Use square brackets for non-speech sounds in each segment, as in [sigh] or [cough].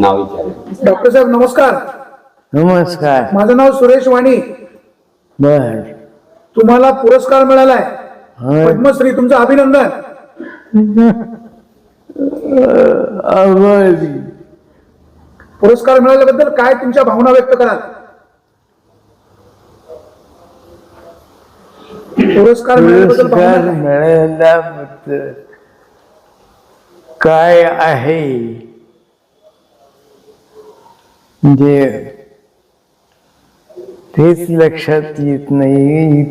नाव विचार डॉक्टर साहेब नमस्कार. नमस्कार. माझं नाव सुरेश वाणी. बर. तुम्हाला पुरस्कार मिळालाय. पद्मश्री तुमचं अभिनंदन. आभारी पुरस्कार मिळाल्याबद्दल काय तुमच्या भावना व्यक्त कराल? पुरस्कार मिळाल्याबद्दल पुरस्कार भावना काय? मिळाल्याबद्दल काय आहे? म्हणजे तेच लक्षात येत नाही.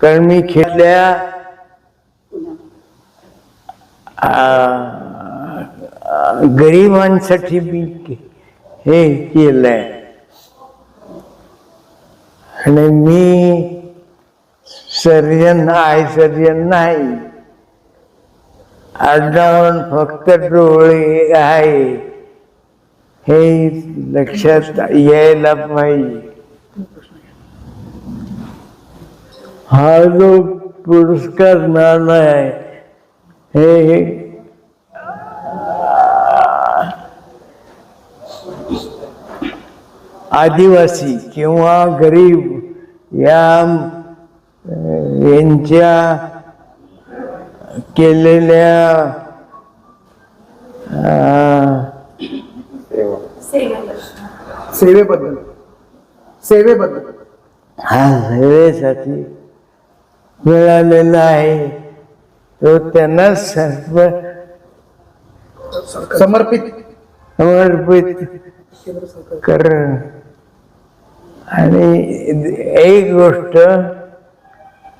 कारण मी खेळल्या गरिबांसाठी मी हे केलंय. आणि मी सर्जन आहे सर्जन नाही. आडनावण फक्त डोळे आहे. हे लक्षात यायला पाहिजे. हा जो पुरस्कार मिळाला आहे हे. आदिवासी किंवा गरीब या यांच्या केलेल्या सेवेबद्दल. सेवेबद्दल. हा सेवेसाठी मिळालेला आहे. तो त्यांना सर्व समर्पित. समर्पित कर. आणि एक गोष्ट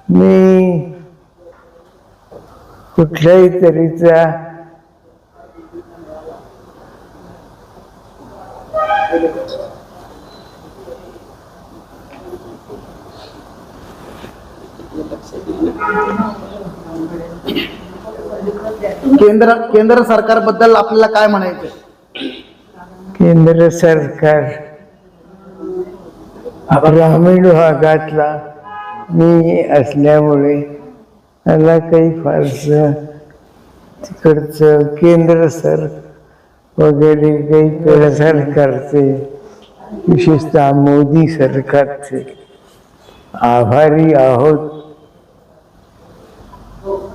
मी कुठल्याही तऱ्हेचा केंद्र केंद्र सरकारबद्दल आपल्याला काय म्हणायचं? केंद्र सरकार ग्रामीण भागातला मी असल्यामुळे मला काही फारसं तिकडचं केंद्र सरकार वगैरे काही सरकारचे विशेषतः मोदी सरकारचे आभारी आहोत.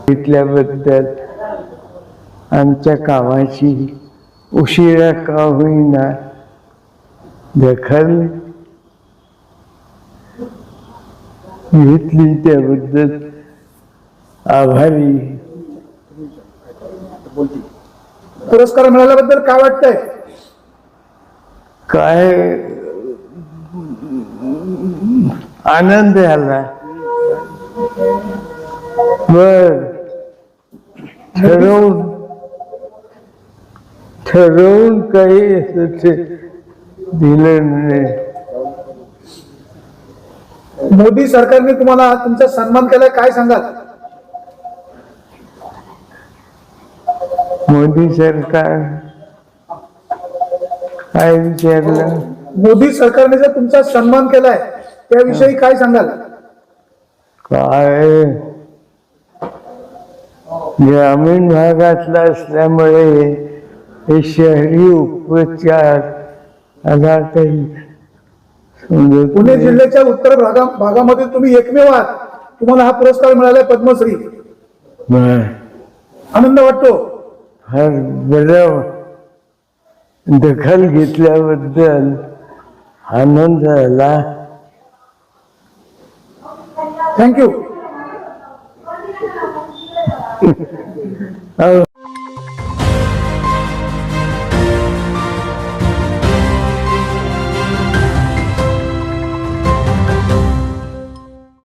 घेतल्याबद्दल आमच्या कामाची उशिरा का होईना दखल घेतली त्याबद्दल आभारी. पुरस्कार मिळाल्याबद्दल काय वाटतंय? काय? आनंद झाला बर. ठरवून ठरवून काही दिलं नाही. मोदी सरकारने तुम्हाला तुमचा सन्मान केलाय काय सांगाल? मोदी सरकार. काय विचारलं मोदी सरकारने जर तुमचा सन्मान केलाय त्याविषयी काय सांगाल? काय? ग्रामीण भागातला असल्यामुळे हे शहरी उपचार आता काही समजत पुणे नाही. जिल्ह्याच्या उत्तर भागा भागामध्ये तुम्ही एकमेव आहात. तुम्हाला हा पुरस्कार मिळालाय पद्मश्री. बरं. आनंद वाटतो. फार बरं दखल घेतल्याबद्दल आनंद झाला थँक्यू [laughs]